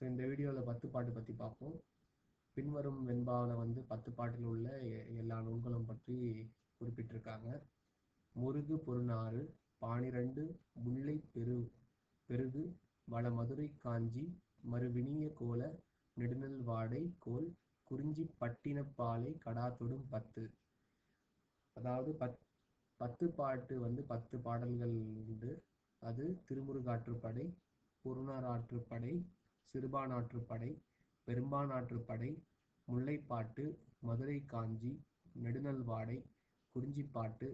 So இந்த வீடியோவில் பத்து பாட்டு பற்றி பார்ப்போம். பின்வரும் வெண்பாவில் வந்து பத்து பாட்டில் உள்ள எல்லா நூல்களும் பற்றி குறிப்பிட்டிருக்காங்க. முருகு பொருநாறு பானிரண்டு முல்லை பெரு பெருகு வடமதுரை காஞ்சி மறுவினிய கோல நெடுநல் வாடை கோல் குறிஞ்சி பட்டினப்பாலை கடாத்தொடும் பத்து. அதாவது பத் பத்து பாட்டு வந்து பத்து பாடல்கள் உண்டு. அது திருமுருகாற்றுப்படை புறநாறாற்றுப்படை சிறுபானாற்றுப்படை பெரும்பானாற்றுப்படை முல்லைப்பாட்டு மதுரை காஞ்சி நெடுநல்வாடை குறிஞ்சிப்பாட்டு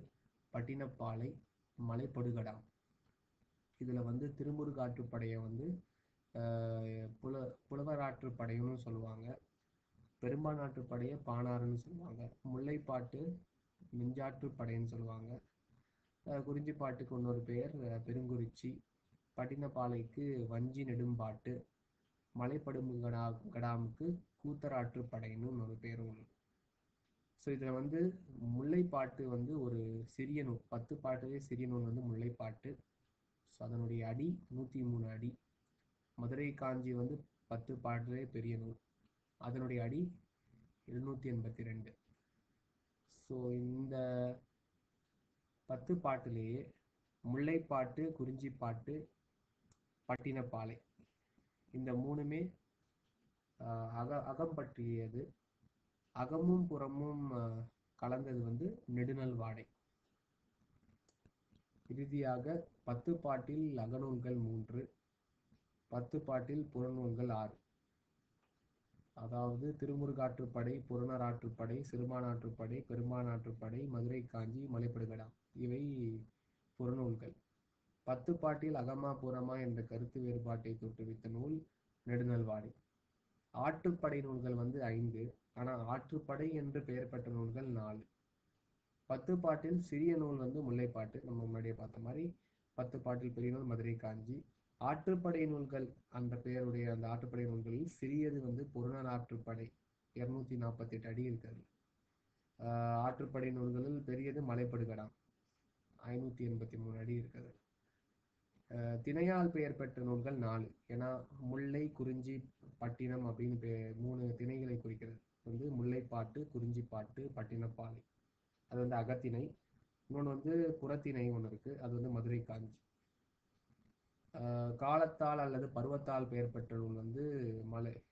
பட்டினப்பாலை மலைப்படுகடா. இதில் வந்து திருமுருகாற்றுப்படையை வந்து புல புலவராற்றுப்படைன்னு சொல்லுவாங்க. பெரும்பானாற்றுப்படையை பானாறுன்னு சொல்லுவாங்க. முல்லைப்பாட்டு மிஞ்சாற்றுப்படைன்னு சொல்லுவாங்க. குறிஞ்சிப்பாட்டுக்கு இன்னொரு பெயர் பெருங்குறிச்சி. பட்டினப்பாலைக்கு வஞ்சி நெடும்பாட்டு. மலைப்படும்பு கடா கடாமுக்கு கூத்தராற்றுப்படைன்னு ஒரு பேரும் ஒன்று ஸோ இதில் வந்து முல்லைப்பாட்டு வந்து ஒரு சிறிய நூல். பத்து பாட்டுலேயே சிறிய நூல் வந்து முல்லைப்பாட்டு. ஸோ அதனுடைய அடி நூற்றி மூணு அடி. மதுரை காஞ்சி வந்து பத்து பாட்டுலே பெரிய நூல். அதனுடைய அடி எழுநூற்றி எண்பத்தி ரெண்டு. ஸோ இந்த பத்து பாட்டுலேயே முல்லைப்பாட்டு குறிஞ்சிப்பாட்டு பட்டினப்பாலை. இந்த மூணுமே அக அகம் பற்றியது. அகமும் புறமும் கலந்தது வந்து நெடுநல் வாடை. இறுதியாக பத்து பாட்டில் அகநூல்கள் மூன்று பத்து பாட்டில் புறநூல்கள் ஆறு. அதாவது திருமுருகாற்றுப்படை புறநராற்றுப்படை சிறுமானாற்றுப்படை பெருமானாற்றுப்படை மதுரை காஞ்சி மலைப்படுகடா. இவை புறநூல்கள். பத்து பாட்டில் அகமா புறமா என்ற கருத்து வேறுபாட்டை தோற்றுவித்த நூல் நெடுநல்வாடி. ஆற்றுப்படை நூல்கள் வந்து ஐந்து ஆனால் ஆற்றுப்படை என்று பெயர் பெற்ற நூல்கள் நாலு. பத்து பாட்டில் சிறிய நூல் வந்து முல்லைப்பாட்டு நம்ம முன்னாடியே பார்த்த மாதிரி பத்து பாட்டில் பெரிய நூல் மதுரை காஞ்சி. ஆற்றுப்படை நூல்கள் அந்த பெயருடைய அந்த ஆற்றுப்படை நூல்களில் சிறியது வந்து புறநர் ஆற்றுப்படை இருநூத்தி நாற்பத்தி எட்டு அடி இருக்கிறது. ஆற்றுப்படை நூல்களில் பெரியது மலைப்படுகடாம் ஐநூத்தி எண்பத்தி மூணு அடி இருக்கிறது. திணையால் பெயர் பெற்ற நூல்கள் நாலு. ஏன்னா முல்லை குறிஞ்சி பட்டினம் அப்படின்னு பே- மூணு திணைகளை குறிக்கிறது. வந்து முல்லைப்பாட்டு குறிஞ்சிப்பாட்டு பட்டினப்பாலை. அது வந்து அகத்திணை. இன்னொன்று வந்து புறத்திணை ஒன்று இருக்கு. அது வந்து மதுரை காஞ்சி. காலத்தால் அல்லது பருவத்தால் பெயர் பெற்ற நூல் வந்து மலை.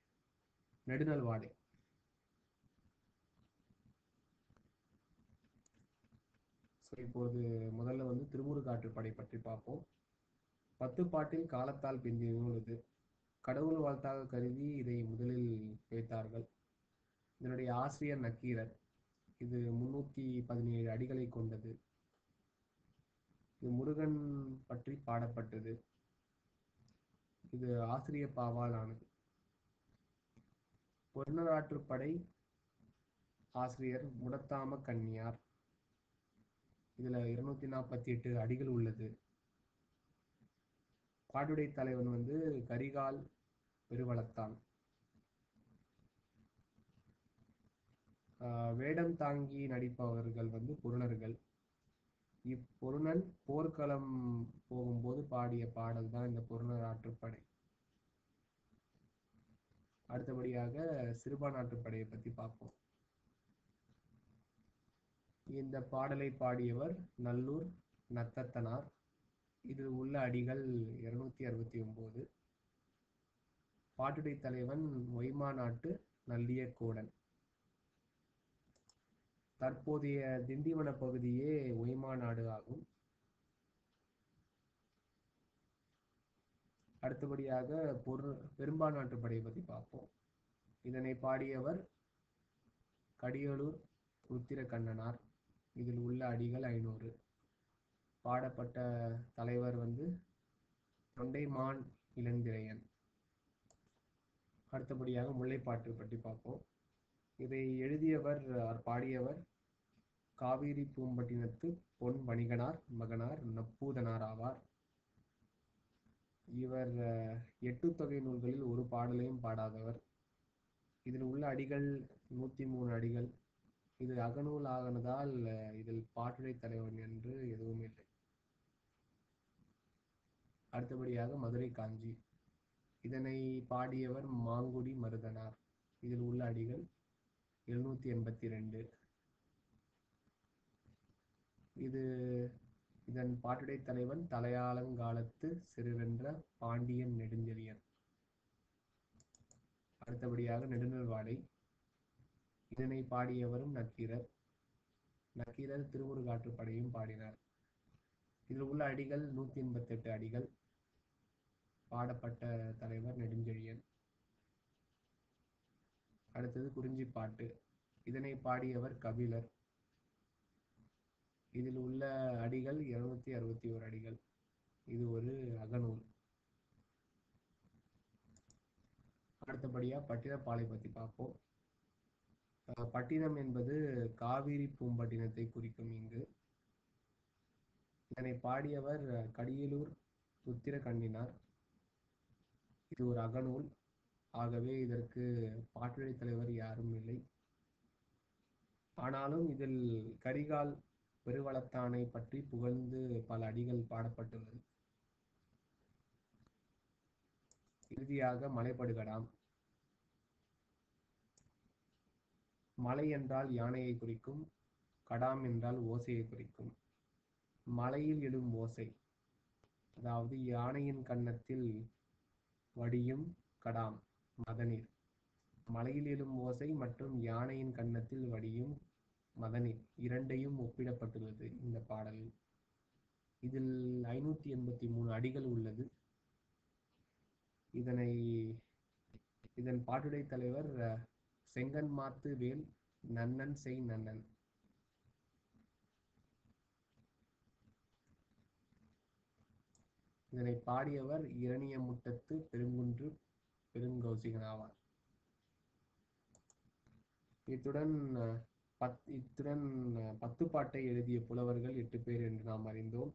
நெடுநல் வாடை ஸோ இப்போது முதல்ல வந்து திருமுருகாற்றுப்படை பற்றி பார்ப்போம். பத்து பாட்டில் காலத்தால் பிந்திய நூல் இது கடவுள் வாழ்த்தாக கருதி இதை முதலில் வைத்தார்கள். இதனுடைய ஆசிரியர் நக்கீரர். இது முன்னூத்தி பதினேழு அடிகளை கொண்டது. இது முருகன் பற்றி பாடப்பட்டது. இது ஆசிரிய பாவால் ஆனது பொருணராற்றுப்படை ஆசிரியர் முடத்தாம கன்னியார். இதுல இருநூத்தி நாற்பத்தி எட்டு அடிகள் உள்ளது. பாடுடை தலைவன் வந்து கரிகால் பெருவளத்தான். ஆஹ் வேடம் தாங்கி நடிப்பவர்கள் வந்து பொருணர்கள் இப்பொருணன் போர்க்களம் போகும்போது பாடிய பாடல் தான் இந்த பொருணர் ஆற்றுப்படை. அடுத்தபடியாக சிறுபான் ஆற்றுப்படையை பத்தி பார்ப்போம். இந்த பாடலை பாடியவர் நல்லூர் நத்தத்தனார். இதில் உள்ள அடிகள் இருநூத்தி அறுபத்தி ஒன்பது பாட்டுடை தலைவன் ஒய்மா நாட்டு நல்லிய கோடன். தற்போதைய திண்டிவன பகுதியே ஒய்மா நாடு ஆகும். அடுத்தபடியாக பொரு பெரும்பான்நாட்டு படையை பற்றி பார்ப்போம். இதனை பாடியவர் கடியலூர் ருத்திர கண்ணனார் இதில் உள்ள அடிகள் ஐநூறு. பாடப்பட்ட தலைவர் வந்து தொண்டைமான் இளந்திரையன். அடுத்தபடியாக முல்லைப்பாட்டு பற்றி பார்ப்போம். இதை எழுதியவர் பாடியவர் காவிரி பூம்பட்டினத்து பொன் வணிகனார் மகனார் நப்பூதனார் ஆவார். இவர் எட்டு தொகை நூல்களில் ஒரு பாடலையும் பாடாதவர். இதில் உள்ள அடிகள் நூத்தி மூணு அடிகள். இது அகநூல் ஆகனதால் இதில் பாட்டுடை தலைவன் என்று எதுவும் இல்லை அடுத்தபடியாக மதுரை காஞ்சி. இதனை பாடியவர் மாங்குடி மருதனார். இதில் உள்ள அடிகள் எழுநூத்தி எண்பத்தி ரெண்டு இது இதன் பாட்டுடை தலைவன் தலையாலங்காலத்து சிறுவென்ற பாண்டியன் நெடுஞ்செழியன். அடுத்தபடியாக நெடுநல்வாடை. இதனை பாடியவரும் நக்கீரர். நக்கீரர் திருமுருகாற்றுப்படையும் பாடினார். இதில் உள்ள அடிகள் நூத்தி எண்பத்தி எட்டு அடிகள். பாடப்பட்ட தலைவர் நெடுஞ்செழியன். அடுத்தது குறிஞ்சி பாட்டு. இதனை பாடியவர் கபிலர். இதில் உள்ள அடிகள் இருநூத்தி அறுபத்தி ஓரு அடிகள். இது ஒரு அகநூல். அடுத்தபடியா பட்டினப்பாலை பத்தி பார்ப்போம். பட்டினம் என்பது காவிரி பூம்பட்டினத்தை குறிக்கும் இங்கு. இதனை பாடியவர் கடியலூர் புத்திர கண்ணினார் இது ஒரு அகநூல். ஆகவே இதற்கு பாட்டுடை தலைவர் யாரும் இல்லை. ஆனாலும் இதில் கரிகால் பெருவளத்தானை பற்றி புகழ்ந்து பல அடிகள் பாடப்பட்டுள்ளது. இறுதியாக மலைப்படுகடாம். மலை என்றால் யானையை குறிக்கும் கடாம் என்றால் ஓசையை குறிக்கும். மலையில் எழும் ஓசை அதாவது யானையின் கன்னத்தில் வடியும் கடாம் மதநீர். மலையில் எழும் ஓசை மற்றும் யானையின் கன்னத்தில் வடியும் மதநீர் இரண்டையும் ஒப்பிடப்பட்டுள்ளது இந்த பாடலில் இதில் ஐநூத்தி எண்பத்தி மூணு அடிகள் உள்ளது. இதனை இதன் பாட்டுடை தலைவர் செங்கன் செங்கன்மாத்து வேல் நன்னன் செய் நன்னன். இதனை பாடியவர் இரணியமுட்டத்து பெருங்குன்று பெருங்கௌசிகனாவார் இத்துடன் பத் இத்துடன் பத்து பாட்டை எழுதிய புலவர்கள் எட்டு பேர் என்று நாம் அறிந்தோம்.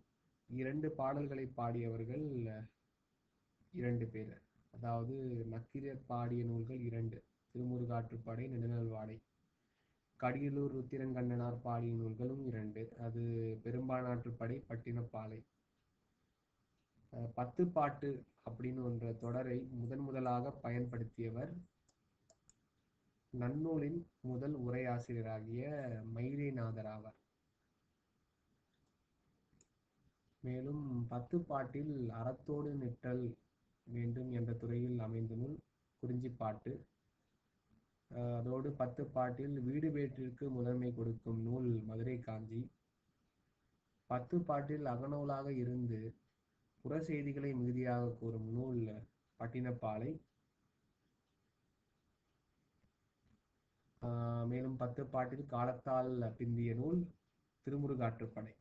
இரண்டு பாடல்களை பாடியவர்கள் அஹ், இரண்டு பேர். அதாவது நக்கீரர் பாடிய நூல்கள் இரண்டு. திருமுருகாற்றுப்படை நெடுநல்வாடை. கடியலூர் ருத்திரங்கண்ணனார் பாடிய நூல்களும் இரண்டு. அது பெரும்பானாற்றுப்படை பட்டினப்பாலை. பத்து பாட்டு அப்படின்னு என்ற தொடரை முதன் முதலாக பயன்படுத்தியவர் நன்னூலின் முதல் உரையாசிரியராகிய மயிலைநாதர் ஆவார். மேலும் பத்து பாட்டில் அறத்தோடு நிற்றல் வேண்டும் என்ற துறையில் அமைந்த நூல் குறிஞ்சிப்பாட்டு அஹ் அதோடு பத்து பாட்டில் வீடு வேற்றிற்கு முதன்மை கொடுக்கும் நூல் மதுரை காஞ்சி. பத்து பாட்டில் அகநூலாக இருந்து புற செய்திகளை மிகுதியாக கூறும் நூல் பட்டினப்பாலை. ஆஹ் மேலும் பத்து பாட்டில் காலத்தால் பிந்திய நூல் திருமுருகாற்றுப்படை.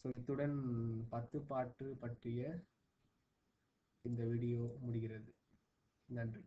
ஸோ இத்துடன் பத்து பாட்டு பற்றிய இந்த வீடியோ முடிகிறது. நன்றி.